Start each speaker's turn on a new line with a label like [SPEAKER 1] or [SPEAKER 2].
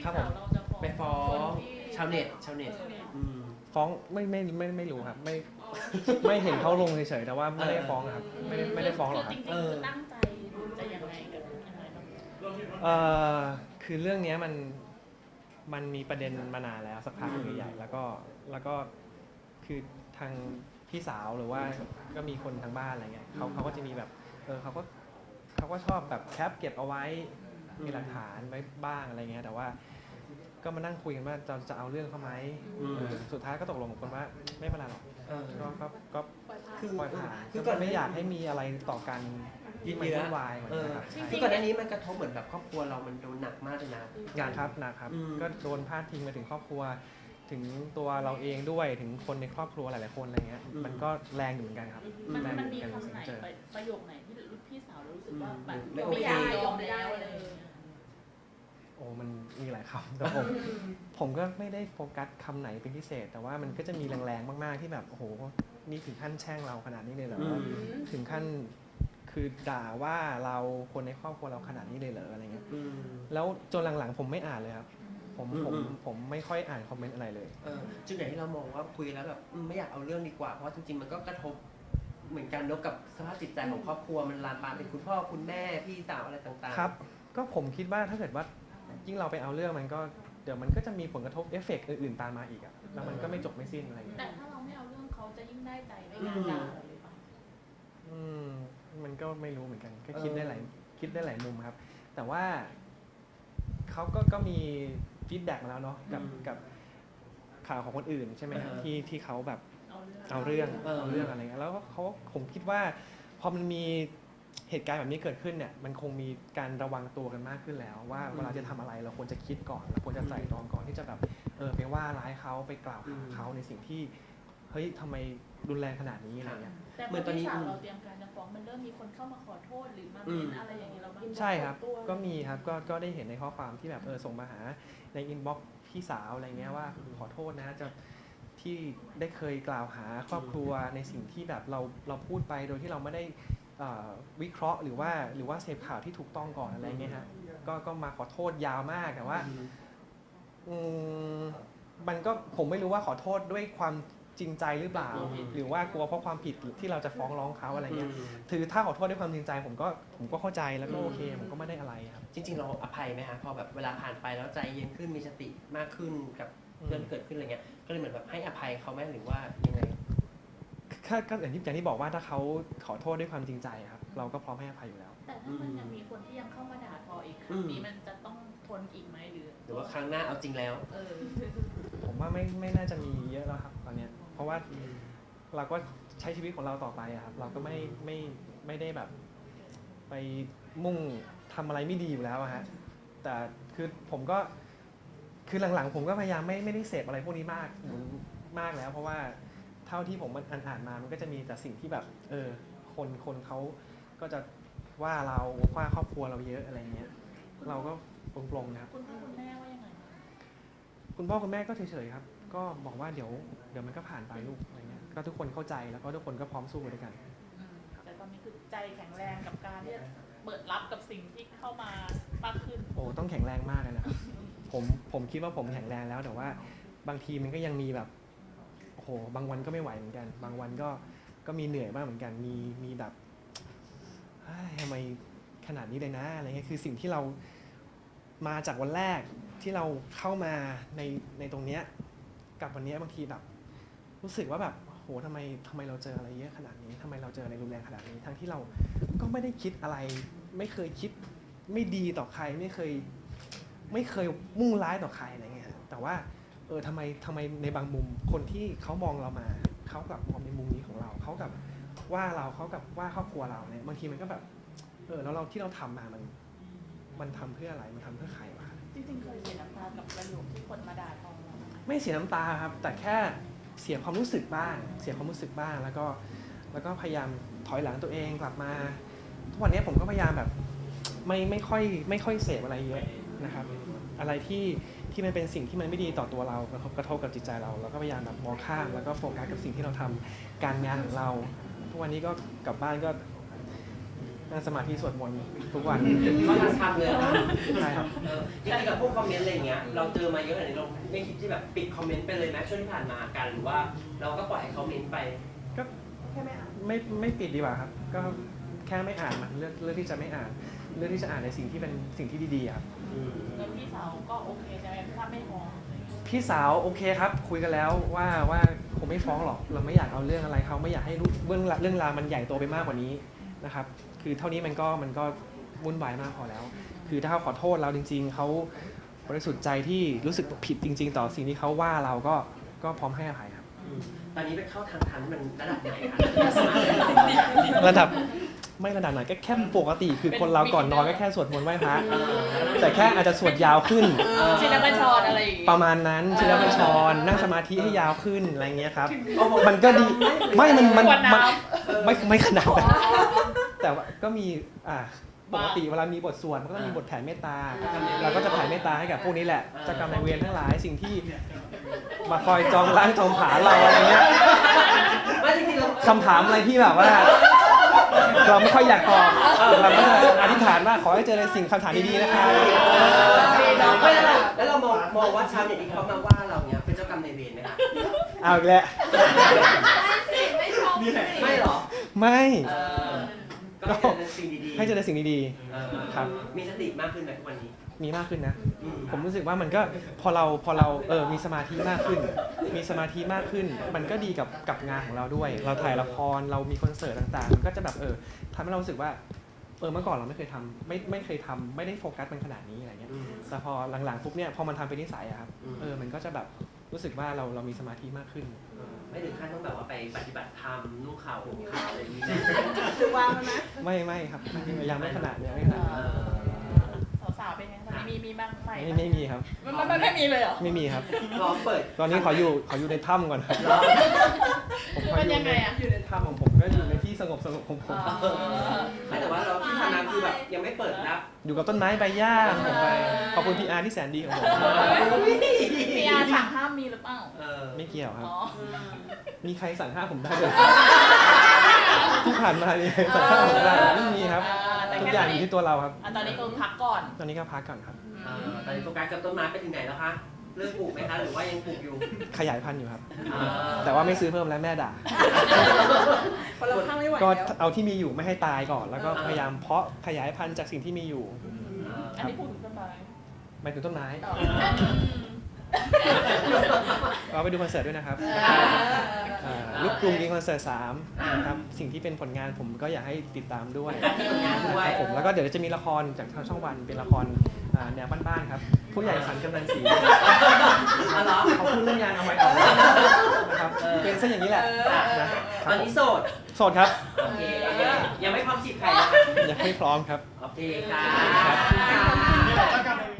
[SPEAKER 1] พี่
[SPEAKER 2] ครับ
[SPEAKER 1] สาว
[SPEAKER 2] ผม
[SPEAKER 1] เราจะฟ้อง
[SPEAKER 2] ไปฟ้อง
[SPEAKER 1] คนที่
[SPEAKER 2] ชาวเน็ตชาวเน็ต
[SPEAKER 1] ออ
[SPEAKER 2] อืม
[SPEAKER 3] ฟ้องไม่ไม่ไม่ไม่รู้ครับ ไม่ไม่เห็นเขาลงเฉยๆแต่ว่าไม่ได้ฟ้องครับ ไม่ได้ไม่ได้ฟ้องหรอกค
[SPEAKER 1] จ
[SPEAKER 3] รับ
[SPEAKER 1] ริงๆ
[SPEAKER 2] เออ
[SPEAKER 1] คือตั้งใจจะยังไงกับยังไงบ้าง
[SPEAKER 3] เอ่อคือเรื่องเนี้ยมันมันมีประเด็นมานานแล้วสักพักหนึ่งใหญ่ๆแล้วก็แล้วก็คือทางพี่สาวหรือว่าก็มีคนทางบ้านอะไรเงี้ยเขาเขาก็จะมีแบบเออเขาก็เขาก็ชอบแบบแคปเก็บเอาไว้ มีหลักฐานไว้บ้างอะไรเงี้ยแต่ว่า ก็มานั่งคุยกันว่าจะจะเอาเรื่องเขาไหม
[SPEAKER 2] อืม
[SPEAKER 3] เออสุดท้ายก็ตกลงกันว่าไม่เป็นไรหรอก
[SPEAKER 2] เออ
[SPEAKER 3] ก็ก็ก็
[SPEAKER 2] คือ
[SPEAKER 3] ปล่อยผ่าน
[SPEAKER 2] คือก่
[SPEAKER 3] ก็
[SPEAKER 2] อน
[SPEAKER 3] ไม่อยากให้มีอะไรต่อกัน
[SPEAKER 2] ยืด
[SPEAKER 3] มัน
[SPEAKER 2] เยื้อ
[SPEAKER 3] วุ่นวายเหมือน
[SPEAKER 2] เออ
[SPEAKER 3] กันครับใช่
[SPEAKER 2] คือก่อนหน้านี้มันกระทบเหมือนแบบครอบครัวเรามันโดนหนักมากเลยนะ
[SPEAKER 3] งานครับนะครับ
[SPEAKER 2] อืม
[SPEAKER 3] ก็โดนพาดพิงมาถึงครอบครัว ถึงตัวเราเองด้วยถึงคนในครอบครัวหลายๆคนอะไรเงี้ย
[SPEAKER 2] อืม
[SPEAKER 3] มันก็แรงอยู่เหมือนกันครับ
[SPEAKER 1] มัน
[SPEAKER 3] แรง
[SPEAKER 1] มัน
[SPEAKER 3] อยู่
[SPEAKER 1] มี
[SPEAKER 3] เหมือนกัน
[SPEAKER 1] คำไหน
[SPEAKER 3] เจอ
[SPEAKER 1] ประโยคไหนที่พี่สาวเรารู้สึกว่าแบบ
[SPEAKER 2] ไม่
[SPEAKER 1] ไม่
[SPEAKER 2] โอเค
[SPEAKER 1] อยากยอมแล้วอะไรอย่างเงี้ย
[SPEAKER 3] โอ้มันมีหลายคำแต่ผมผมก็ไม่ได้โฟกัสคำไหนเป็นพิเศษ แต่ว่ามันก็จะมีแรงๆมากๆที่แบบโอ้โหนี่ถึงขั้นแช่งเราขนาดนี้เลยเหรอ
[SPEAKER 2] อืม
[SPEAKER 3] ถึงขั้นคือด่าว่าเราคนในครอบครัวเราขนาดนี้เลยเหรออะไรเงี้ย
[SPEAKER 2] อืม
[SPEAKER 3] แล้วจนหลังๆ ผมไม่อ่านเลยครับผม
[SPEAKER 2] อืม
[SPEAKER 3] ผม
[SPEAKER 2] อืม
[SPEAKER 3] ผมไม่ค่อยอ่านคอมเมนต์อะไรเลย
[SPEAKER 2] เออจุดไหนที่เรามองว่าคุยแล้วแบบอืมไม่อยากเอาเรื่องดีกว่าเพราะว่าจริงๆมันก็กระทบเหมือนกันเนอะกับสภาพจิตใจของครอบครัวมันลามปามเป็นคุณพ่อคุณแม่พี่สาวอะไรต่างๆ
[SPEAKER 3] ครับ ก็ผมคิดว่าถ้าเกิดว่า ยิ่งเราไปเอาเรื่องมันก็เดี๋ยวมันก็จะมีผลกระทบเอฟเฟกต์อื่นๆตามมาอีกอะแล้วมันก็ไม่จบไม่สิ้นอะไรเงี้ย
[SPEAKER 1] แต่ถ้าเราไม่เอาเรื่องเขาจะยิ่งได้ใจไม่งานด่าเราหรือเปล่า
[SPEAKER 3] อืมมันก็ไม่รู้เหมือนกัน ก็คิดได้หลายคิดได้หลายมุมครับ แต่ว่าเขาก็ก็มีฟีดแบ็กมาแล้วเนาะกับ
[SPEAKER 2] อืม
[SPEAKER 3] กับข่าวของคนอื่นใช่ไหมครับ
[SPEAKER 2] อ่าฮะ
[SPEAKER 3] ที่ที่เขาแบบ
[SPEAKER 1] เอาเรื่อง
[SPEAKER 3] เอาเรื่อง
[SPEAKER 2] เออ
[SPEAKER 3] เอาเรื่องอะไรเงี้ยแล้วก็เขาผมคิดว่าพอมันมี เหตุการณ์แบบนี้เกิดขึ้นเนี่ยมันคงมีการระวังตัวกันมากขึ้นแล้ว ว่าเวลาจะทำอะไรเราควรจะคิดก่อนเราควรจะใส่ตรองก่อนที่จะแบบเออไปว่าร้ายเขาไปกล่าวหาเขาในสิ่งที่เฮ้ยทำไมรุนแรงขนาดนี้อะไรเงี้ย
[SPEAKER 1] แต่
[SPEAKER 2] เหมือนตอนนี้
[SPEAKER 1] พี่สาวเราเตรียมการจะฟ้องมันเริ่มมีคนเข้ามาขอโทษหรือมา
[SPEAKER 2] อื
[SPEAKER 1] เป็
[SPEAKER 2] ม
[SPEAKER 1] นอะไรอย่างนี้เราบ้าง
[SPEAKER 3] ใช่ครับ
[SPEAKER 1] ตัว
[SPEAKER 3] ก็มีครับ ก็ ก็ได้เห็นในข้อความที่แบบเออส่งมาหาในอินบ็อกซ์พี่สาวอะไรเงี้ยว่าขอโทษนะจะที่ได้เคยกล่าวหาครอบครัวในสิ่งที่แบบเราเราพูดไปโดยที่เราไม่ได้เอ่อวิเคราะห์หรือว่าหรือว่าเสพข่าวที่ถูกต้องก่อนอะไรเงี้ยฮะก็ก็มาขอโทษยาวมากแต่ว่า
[SPEAKER 2] อืม
[SPEAKER 3] อืมมันก็ผมไม่รู้ว่าขอโทษด้วยความจริงใจหรือเปล่า
[SPEAKER 2] อืม
[SPEAKER 3] หรือว่ากลัวเพราะความผิดที่เราจะฟ้องร้องเขาอะไรเงี้ย
[SPEAKER 2] อืม
[SPEAKER 3] ถือถ้าขอโทษด้วยความจริงใจ ผมก็ผมก็เข้าใจแล้วก็
[SPEAKER 2] อืม
[SPEAKER 3] โอเคผมก็ไม่ได้อะไรครับ
[SPEAKER 2] จริง ๆ เราอภัยไหมฮะพอแบบเวลาผ่านไปแล้วใจเย็นขึ้นมีสติมากขึ้นกับเรื่องที่เกิดขึ้นอะไรเงี้ยก็เลยเหมือนแบบให้อภัยเขาไหมหรือว่ายังไง
[SPEAKER 3] ก็ก็อย่างที่อย่างที่บอกว่าถ้าเขาขอโทษด้วยความจริงใจครับ เราก็พร้อมให้อภัยอยู่แล้ว
[SPEAKER 1] แต่ถ้ามันยังมีคนที่ยังเข้ามาด่าทออีกค
[SPEAKER 2] อื
[SPEAKER 1] รั้ง
[SPEAKER 2] ม
[SPEAKER 1] นี้มันจะต้องทนอีกไหมหรือ
[SPEAKER 2] หรือว่าครั้งหน้าเอาจริงแล้ว
[SPEAKER 1] เออ
[SPEAKER 3] ผมว่าไม่ไม่น่าจะมีเยอะแล้วครับตอนเนี้ยเพราะว่าเราก็ใช้ชีวิตของเราต่อไปอะครับ เราก็ไม่ไม่ไม่ได้แบบ ไปมุ่งทำอะไรไม่ดีอยู่แล้วอะฮะแต่คือผมก็คือหลังๆ ผมก็พยายามไม่ไม่ได้เสพอะไรพวกนี้มากมากแล้ว เพราะว่า เท่าที่ผมมันอ่านๆมา มันก็จะมีแต่สิ่งที่แบบ เออ คนคนเขาก็จะว่าเราว่าครอบครัวเราเยอะอะไรเงี้ย เราก็ปลงๆนะครับ
[SPEAKER 1] คุณพ่อคุณแม่ว่ายังไง
[SPEAKER 3] คุณพ่อคุณแม่ก็เฉยๆครับ ก็บอกว่าเดี๋ยวเดี๋ยวมันก็ผ่านไปลูกอะไรเงี้ย ก็ทุกคนเข้าใจแล้วก็ทุกคนก็พร้อมสู้ไปด้วยกัน
[SPEAKER 1] อืมแต่ตอนนี้คือใจแข็งแรงกับการที่จะเปิดรับกับสิ่งที่เข้ามามากขึ้น
[SPEAKER 3] โอ้ต้องแข็งแรงมากเลยนะครับ ผมผมคิดว่าผมแข็งแรงแล้วแต่ว่า บางทีมันก็ยังมีแบบโอ้ โหบางวันก็ไม่ไหวเหมือนกัน บางวันก็ก็มีเหนื่อยบ้างเหมือนกัน มีมีแบบเฮ้ยทำไมขนาดนี้เลยนะอะไรเงี้ยคือสิ่งที่เรามาจากวันแรกที่เราเข้ามาในในตรงเนี้ยกับวันเนี้ยบางทีแบบ รู้สึกว่าแบบโหทำไมทำไมเราเจออะไรเยอะขนาดนี้ทำไมเราเจออะไรรุนแรงขนาดนี้ ทั้งที่เราก็ไม่ได้คิดอะไร ไม่เคยคิดไม่ดีต่อใครไม่เคย ไม่เคยมุ่งร้ายต่อใครอะไรเงี้ยแต่ว่า เออทำไมทำไมในบางมุมคนที่เขามองเรามาเขากลับมองในมุมนี้ของเราเขากับว่าเราเขากับว่าครอบครัวเราเนี่ยบางทีมันก็แบบเออแล้วเราที่เราทำมามัน มันทำเพื่ออะไรมันทำเพื่อใครวะ
[SPEAKER 1] จริงๆเคยเสียน้ำตากับประโยคที่คนมาด่าทอเราไหม
[SPEAKER 3] ไม่เสียน้ำตาครับ แต่แค่เสียความรู้สึกบ้าง เสียความรู้สึกบ้างแล้วก็แล้วก็พยายามถอยหลังตัวเองกลับมา ทุกวันนี้ผมก็พยายามแบบ ไม่ไม่ค่อยไม่ค่อยเสพอะไรเยอะ นะครับ อะไรที่ที่มันเป็นสิ่งที่มันไม่ดีต่อตัวเรากระทบกระทบกับจิตใจเราเราก็พยายามแบบมองข้ามแล้วก็โฟกัสกับสิ่งที่เราทำการงานของเรา ทุกวันนี้ก็กลับบ้านก็นั่งสมาธิสวดมนต์ทุกวัน
[SPEAKER 2] เขาทักทำเลยนะ
[SPEAKER 3] ใช่ครับ
[SPEAKER 2] เออจริงๆกับพวกคอมเมนต์อะไรอย่างเงี้ย เราเจอมาเยอะขนาดนี้เราไม่คิดที่แบบปิดคอมเมนต์ไปเลยไหมช่วงที่ผ่านมากันหรือว่า เราก็ปล่อยให้เขาเมนต์ไป
[SPEAKER 3] ก็ไม่ไม่ปิดดีกว่าครับ ก็แค่ไม่อ่านมันเลือกเลือกที่จะไม่อ่าน เลือกที่จะอ่านในสิ่งที่เป็นสิ่งที่ดีๆอะครับ
[SPEAKER 1] แล้วพี่สาวก็โอเคใช่ไหมถ้าไม่ฟ้องอะไรอย่างเงี้ย
[SPEAKER 3] พี่สาวโอเคครับ คุยกันแล้วว่าว่าคงไม่ฟ้องหรอกเราไม่อยากเอาเรื่องอะไรเขาไม่อยากให้รู้เรื่องราวเรื่องราวมันใหญ่โตไปมากกว่านี้นะครับ คือเท่านี้มันก็มันก็วุ่นวายมากพอแล้ว คือถ้าเขาขอโทษเราจริง ๆเขาบริสุทธิ์ใจที่รู้สึกผิดจริง ๆ ต่อสิ่งที่เขาว่าเราก็ก็พร้อมให้อภัยครับ
[SPEAKER 2] อืมตอนนี้ไปเข้าทางทันมันระดับไหนคะ
[SPEAKER 3] ระดับ ไม่ระดับไหนก็แค่ปกติ คือคนเราก่อนนอนก็แค่สวดมนต์ไหว้พระแต่แค่อาจจะสวดยาวขึ้น
[SPEAKER 1] ชินบัญชรอะไรอย่างงี้
[SPEAKER 3] ประมาณนั้นชินบัญชรนั่งสมาธิให้ยาวขึ้นอะไรเงี้ยครับ
[SPEAKER 2] โอ้โห
[SPEAKER 3] มันก็ดีไม่มันมัน
[SPEAKER 1] ขวด
[SPEAKER 3] มัน
[SPEAKER 1] น้
[SPEAKER 3] ไม่ไม่ขนาดนั้นแต่ว่าก็มีอ่าปกติเวลามีบทสวดมันก็ต้องมีบทแผ่เมตตาเราก็จะแผ่เมตตาให้กับพวกนี้แหละเจ้ากรรมนายเวรทั้งหลายสิ่งที่มาคอยจองล้างจองผลาญเราอะไรเงี้ย
[SPEAKER 2] ไม่จริงๆเรา
[SPEAKER 3] คำถามอะไรที่แบบว่า เราไม่ค่อยอยากตอบเราก็จะอธิษฐานว่าขอให้เจอในสิ่งคำถามดีๆนะครับ
[SPEAKER 2] ไม่แล้วเราแล้วเรามองมองว่าชาวเน็ตที่เขามาว่าเราเนี้ยเป็นเจ้ากรรมนายเวรไหมคะ
[SPEAKER 3] เอาอีกแล้ว
[SPEAKER 2] ไม่หรอ
[SPEAKER 3] ไม่
[SPEAKER 2] เออ ก็ให้เจอในสิ่งดีๆ
[SPEAKER 3] ให้เจอในสิ่งดี
[SPEAKER 2] เออ
[SPEAKER 3] ครับ
[SPEAKER 2] มีสติมากขึ้นไหมทุกวันนี้
[SPEAKER 3] ๆ มีมากขึ้นนะ
[SPEAKER 2] อืม
[SPEAKER 3] ผมรู้สึกว่ามันก็พอเราพอเราเออมีสมาธิมากขึ้น มีสมาธิมากขึ้น มันก็ดีกับกับงานของเราด้วย เราถ่ายละครเรามีคอนเสิร์ตต่างๆมันก็จะแบบเออทำให้เรารู้สึกว่าเออเมื่อก่อนเราไม่เคยทำไม่ไม่เคยทำไม่ได้โฟกัสมันขนาดนี้อะไรเงี้ย
[SPEAKER 2] อืม
[SPEAKER 3] แต่พอหลังๆปุ๊บเนี่ยพอมันทำเป็นนิสัยอะครับ
[SPEAKER 2] อืม
[SPEAKER 3] เออมันก็จะแบบ รู้สึกว่าเราเรามีสมาธิมากขึ้น
[SPEAKER 2] ไม่ถึงขั้นต้องแบบว่าไปปฏิบัติธรรมนุ่งขาวห่มขาวอะไรอย่างนี้นะ
[SPEAKER 4] คือวางแล้วนะ
[SPEAKER 3] ไม่ไม่ครับยังไม่ขนาดเนี้ยไม่ขนาด
[SPEAKER 2] เอ
[SPEAKER 3] นั้น
[SPEAKER 1] อสาวๆเป็นไงตอนนี้ มีมีบ้างไหม
[SPEAKER 3] ไม่ไม่มีครับ
[SPEAKER 1] มันมันมันไม่มีเลยเหรอ
[SPEAKER 3] ไม่มีครับ
[SPEAKER 2] พร้อมเปิด
[SPEAKER 3] ตอนนี้ขออยู่ขออยู่ในถ้ำก่อนครับ
[SPEAKER 2] เหรอ
[SPEAKER 3] ผมข
[SPEAKER 1] มัน
[SPEAKER 3] อ
[SPEAKER 1] ยังไงอะ
[SPEAKER 3] อยู่ในถ้ำของผมก็อยู่ในที่สงบสงบของผม
[SPEAKER 1] เออ
[SPEAKER 2] ไม่แต่ว่าเราที่ผ่านมาคือแบบยังไม่เปิดรับ
[SPEAKER 3] อยู่กับต้นไม้ใบหญ้าของผมไปขอบคุณพีอาร์ที่แสนดีของผม
[SPEAKER 1] พีอาร์สั่งห้ามมีหรือเปล่า
[SPEAKER 2] เออ
[SPEAKER 3] ไม่เกี่ยวครับ
[SPEAKER 1] อ๋อ
[SPEAKER 3] มีใครสั่งห้ามผมได้เลยที่ผ่านมามีใครสั่งห้ามผมได้ไม่มีครับ
[SPEAKER 1] อ่าแต่
[SPEAKER 3] ทุก
[SPEAKER 1] แค่
[SPEAKER 3] อย่าง
[SPEAKER 1] ตอน
[SPEAKER 3] อยู่
[SPEAKER 1] นี้
[SPEAKER 3] ที่ตัวเราครับ
[SPEAKER 1] อะตอนนี้ก็พักก่อน
[SPEAKER 3] ตอนนี้ก็พักก่อนครับ
[SPEAKER 2] เออตอนนี้โฟกัสกับต้นไม้ไปถึงไหนแล้วคะเลิกปลูกไหมคะหรือว่ายังปลูกอยู่
[SPEAKER 3] ขยายพันธุ์อยู่ครับ
[SPEAKER 2] เออ
[SPEAKER 3] แต่ว่าไม่ซื้อเพิ่มแล้วแม่ด่า
[SPEAKER 4] พอเราข้างไม่ไหว
[SPEAKER 3] ก็
[SPEAKER 4] แล้ว
[SPEAKER 3] เอาที่มีอยู่ไม่ให้ตายก่อน แล้วก็พยายามเพาะขยายพันธุ์จากสิ่งที่มีอยู่
[SPEAKER 2] เออ
[SPEAKER 1] อันนี้พูดถึงต้นไม้
[SPEAKER 3] หมายถึงต้นไม้
[SPEAKER 1] ต่อ
[SPEAKER 3] เราไปดูคอนเสิร์ตด้วยนะครับ
[SPEAKER 1] อ่า
[SPEAKER 3] อ่าลูกกรุงยิงคอนเสิร์ตสามนะครับสิ่งที่เป็นผลงานผมก็อยากให้ติดตามด้วย
[SPEAKER 2] ที่ทำงานด้วย
[SPEAKER 3] ครับผมแล้วก็เดี๋ยวจะมีละครจากทางช่องวันเป็นละครอ่าแนวบ้านๆครับผู้ใหญ่สันกำนันสี
[SPEAKER 2] อ๋อเหรอ
[SPEAKER 3] เขาพูดเรื่องยางเอาไว้ออกนะครับเป็นซะอย่างนี้แหละนะค
[SPEAKER 2] ต
[SPEAKER 3] รั
[SPEAKER 2] อบนนี้โสด
[SPEAKER 3] โสดครับ
[SPEAKER 2] โอเค ยังไม่พร้อมจีบใครนะคะ
[SPEAKER 3] ยังไม่พร้อมครับ
[SPEAKER 2] โอเคค่ะ
[SPEAKER 3] ครับ